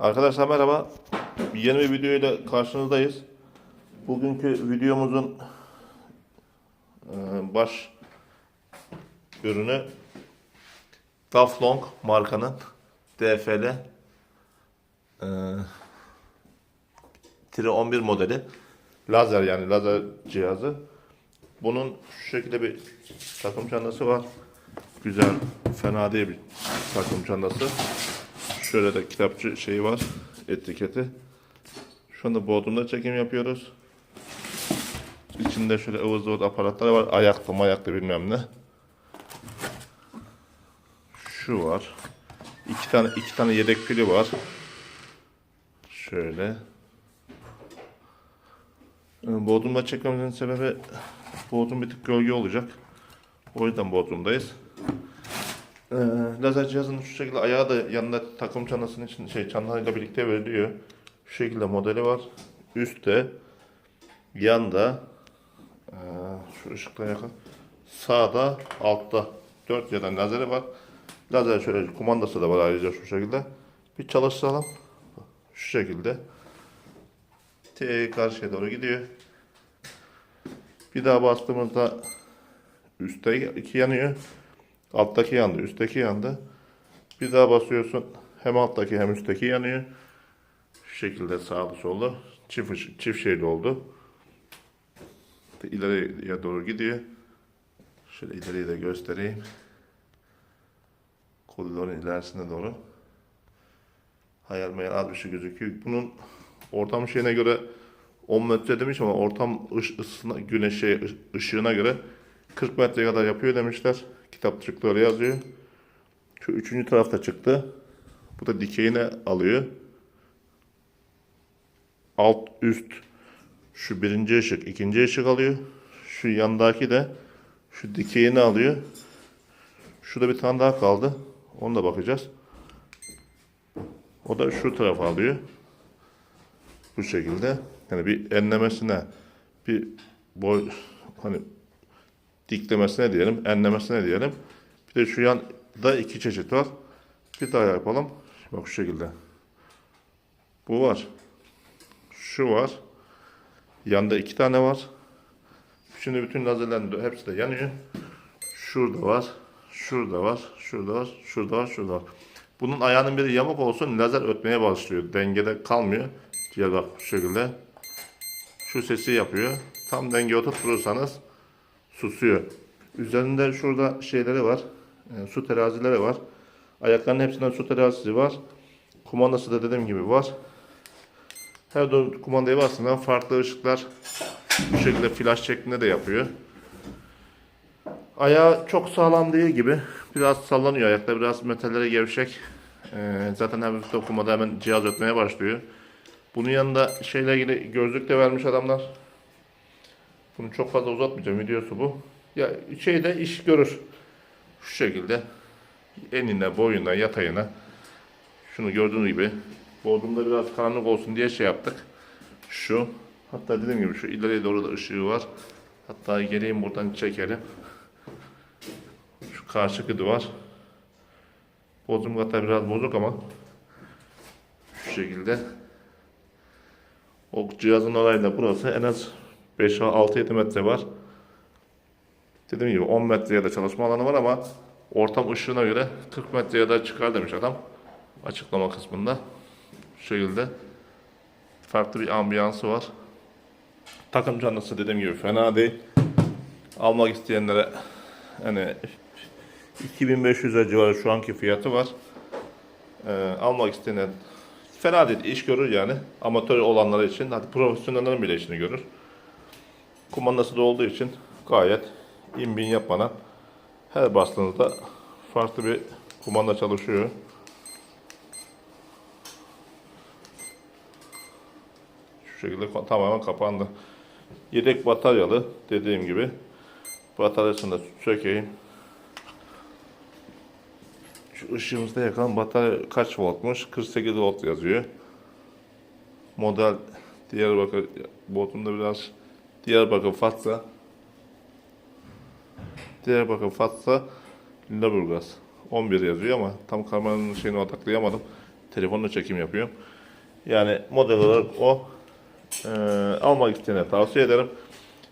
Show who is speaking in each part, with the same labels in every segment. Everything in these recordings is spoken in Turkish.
Speaker 1: Arkadaşlar merhaba. Yeni bir video ile karşınızdayız. Bugünkü videomuzun e, baş ürünü Daflong markanın DFL e, Tire 11 modeli. Lazer yani lazer cihazı. Bunun şu şekilde bir takım çantası var. Güzel, fena değil bir takım çantası. Şöyle de kitapçı şeyi var, etiketi. Şu anda Bodrum'da çekim yapıyoruz. İçinde şöyle ıvır zıvır aparatları var. Ayaklı mayaklı bilmem ne. Şu var. İki tane iki tane yedek pili var. Şöyle. Ee, Bodrum'da çekmemizin sebebi Bodrum bir tık gölge olacak. O yüzden Bodrum'dayız. Ee, lazer cihazının şu şekilde ayağı da yanında takım çantasının için şey çantayla birlikte veriliyor. Şu şekilde modeli var. Üstte, yanda, ee, şu ışıkla yakın. Sağda, altta. Dört yerden lazeri var. Lazer şöyle kumandası da var ayrıca şu şekilde. Bir çalıştıralım. Şu şekilde. T karşıya doğru gidiyor. Bir daha bastığımızda üstte iki yanıyor. Alttaki yandı, üstteki yandı. Bir daha basıyorsun. Hem alttaki hem üstteki yanıyor. Şu şekilde sağlı sollu. Çift, çift şeyli oldu. İleriye doğru gidiyor. Şöyle ileriye de göstereyim. Koridorun ilerisine doğru. Hayal meyal az bir şey gözüküyor. Bunun ortam şeyine göre 10 metre demiş ama ortam ış, ısısına, güneşe, ış- ışığına göre 40 metre kadar yapıyor demişler. Kitapçıkta öyle yazıyor. Şu üçüncü tarafta çıktı. Bu da dikeyine alıyor. Alt üst şu birinci ışık, ikinci ışık alıyor. Şu yandaki de şu dikeyini alıyor. Şurada bir tane daha kaldı. Onu da bakacağız. O da şu tarafa alıyor. Bu şekilde. Yani bir enlemesine, bir boy hani diklemesine diyelim, enlemesine diyelim. Bir de şu yanda iki çeşit var. Bir daha yapalım. Bak şu şekilde. Bu var. Şu var. Yanda iki tane var. Şimdi bütün lazerlerin hepsi de yanıyor. Şurada var. Şurada var. Şurada var. Şurada var. Şurada var. Bunun ayağının biri yamuk olsun lazer ötmeye başlıyor. Dengede kalmıyor. Diğer bak şu şekilde. Şu sesi yapıyor. Tam denge oturturursanız susuyor. Üzerinde şurada şeyleri var. e, su terazileri var. Ayaklarının hepsinden su terazisi var. Kumandası da dediğim gibi var. Her dön kumandaya bastığında farklı ışıklar bu şekilde flash şeklinde de yapıyor. Ayağı çok sağlam değil gibi. Biraz sallanıyor ayakta. Biraz metallere gevşek. E, zaten bir dokunmada hemen cihaz ötmeye başlıyor. Bunun yanında şeyle ilgili gözlük de vermiş adamlar. Bunu çok fazla uzatmayacağım. Videosu bu. Ya şeyde iş görür. Şu şekilde. Enine, boyuna, yatayına. Şunu gördüğünüz gibi. Bodrumda biraz karanlık olsun diye şey yaptık. Şu. Hatta dediğim gibi şu ileriye doğru da ışığı var. Hatta geleyim buradan çekelim. Şu karşıki duvar. Bodrum kata biraz bozuk ama şu şekilde. O cihazın olayında burası en az 5-6-7 metre var. Dediğim gibi 10 metreye de çalışma alanı var ama ortam ışığına göre 40 metreye de çıkar demiş adam. Açıklama kısmında. Şu şekilde farklı bir ambiyansı var. Takım çantası dediğim gibi fena değil. Almak isteyenlere hani 2500'e civarı şu anki fiyatı var. Ee, almak isteyenler fena değil, iş görür yani. Amatör olanlar için, hadi profesyonellerin bile işini görür. Kumandası da olduğu için gayet imbin yapmadan her bastığınızda farklı bir kumanda çalışıyor. Şu şekilde tamamen kapandı. Yedek bataryalı dediğim gibi. Bataryasını da sökeyim. Şu ışığımızda yakan batarya kaç voltmuş? 48 volt yazıyor. Model Diyarbakır botunda biraz Diyarbakır Fatsa Diyarbakır Fatsa Lüleburgaz 11 yazıyor ama tam kameranın şeyini odaklayamadım. Telefonla çekim yapıyorum. Yani model olarak o. Ee, almak isteyene tavsiye ederim.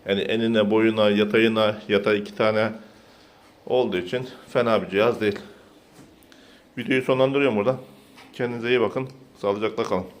Speaker 1: Yani enine, boyuna, yatayına, yatay iki tane olduğu için fena bir cihaz değil. Videoyu sonlandırıyorum burada. Kendinize iyi bakın. Sağlıcakla kalın.